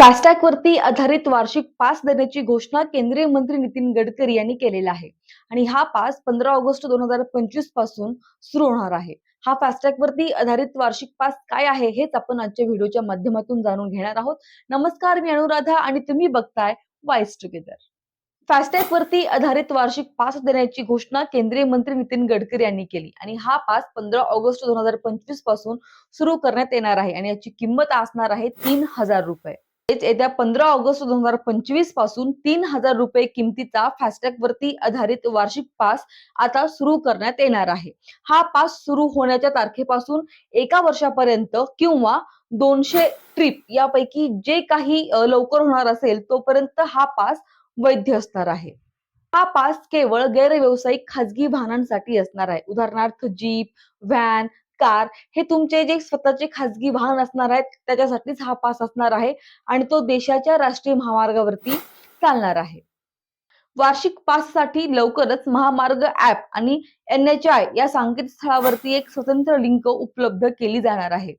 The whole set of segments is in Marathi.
फास्टॅग वरती आधारित वार्षिक पास देण्याची घोषणा केंद्रीय मंत्री नितीन गडकरी यांनी केलेला आहे. आणि हा पास पंधरा ऑगस्ट दोन हजार पंचवीसपासून सुरू होणार आहे. हा फास्टॅग वरती आधारित वार्षिक पास काय आहे हेच आपण आजच्या व्हिडिओच्या माध्यमातून जाणून घेणार आहोत. नमस्कार मी अनुराधा आणि तुम्ही बघताय वाईस टुगेदर फास्टॅग वरती आधारित वार्षिक पास देण्याची घोषणा केंद्रीय मंत्री नितीन गडकरी यांनी केली. आणि हा पास पंधरा ऑगस्ट दोन हजार पंचवीसपासून सुरू करण्यात येणार आहे. आणि याची किंमत असणार आहे तीन हजार रुपये. येत्या पंधरा ऑगस्ट दोन हजार पंचवीसपासून तीन हजार रुपये किमतीचा फास्टॅग वरती आधारित वार्षिक पास आता सुरू करण्यात येणार आहे. हा पास सुरू होण्याच्या तारखेपासून एका वर्षापर्यंत किंवा दोनशे ट्रिप यापैकी जे काही लवकर होणार असेल तोपर्यंत हा पास वैध असणार आहे. हा पास केवळ गैरव्यावसायिक खाजगी वाहनांसाठी असणार आहे. उदाहरणार्थ जीप व्हॅन कार हे तुमचे जे स्वतःचे खाजगी वाहन असणार आहेत त्याच्यासाठीच हा पास असणार आहे आणि तो देशाच्या राष्ट्रीय महामार्गावरती चालणार आहे. वार्षिक पाससाठी लवकरच महामार्ग ऍप आणि एन एच आय या संकेतस्थळावरती एक स्वतंत्र लिंक उपलब्ध केली जाणार आहे.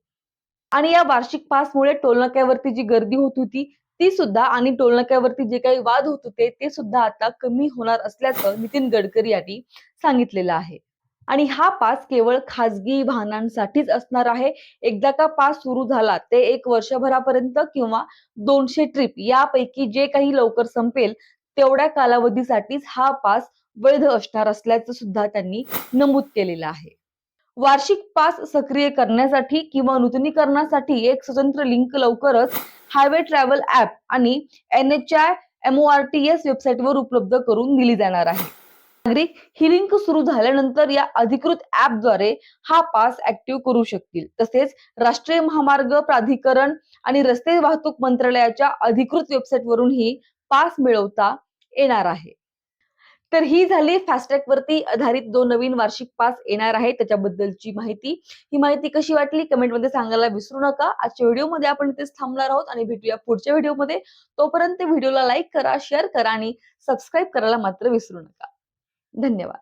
आणि या वार्षिक पासमुळे टोलनाक्यावरती जी गर्दी होत होती ती सुद्धा आणि टोलनाक्यावरती जे काही वाद होत होते ते सुद्धा आता कमी होणार असल्याचं नितीन गडकरी यांनी सांगितलेलं आहे. आणि हा पास केवळ खाजगी वाहनांसाठीच असणार आहे. एकदा का पास सुरू झाला ते एक वर्षभरापर्यंत किंवा दोनशे ट्रिप यापैकी जे काही लवकर संपेल तेवढ्या कालावधीसाठीच हा पास वैध असणार असल्याचं सुद्धा त्यांनी नमूद केलेलं आहे. वार्षिक पास सक्रिय करण्यासाठी किंवा नूतनीकरणासाठी एक स्वतंत्र लिंक लवकरच हायवे ट्रॅव्हल ऍप आणि एन एच आय एमओआरटीएस वेबसाईटवर उपलब्ध करून दिली जाणार आहे. नागरिक ही लिंक सुरू झाल्यानंतर या अधिकृत ऍपद्वारे हा पास ऍक्टिव्ह करू शकतील. तसेच राष्ट्रीय महामार्ग प्राधिकरण आणि रस्ते वाहतूक मंत्रालयाच्या अधिकृत वेबसाईट वरून ही पास मिळवता येणार आहे. तर ही झाली फास्टॅग वरती आधारित दोन नवीन वार्षिक पास येणार आहे. त्याच्याबद्दलची माहिती. ही माहिती कशी वाटली कमेंटमध्ये सांगायला विसरू नका. आजच्या व्हिडिओमध्ये आपण इथेच थांबणार आहोत आणि भेटूया पुढच्या व्हिडिओमध्ये. तोपर्यंत व्हिडिओला लाईक करा शेअर करा आणि सबस्क्राईब करायला मात्र विसरू नका. धन्यवाद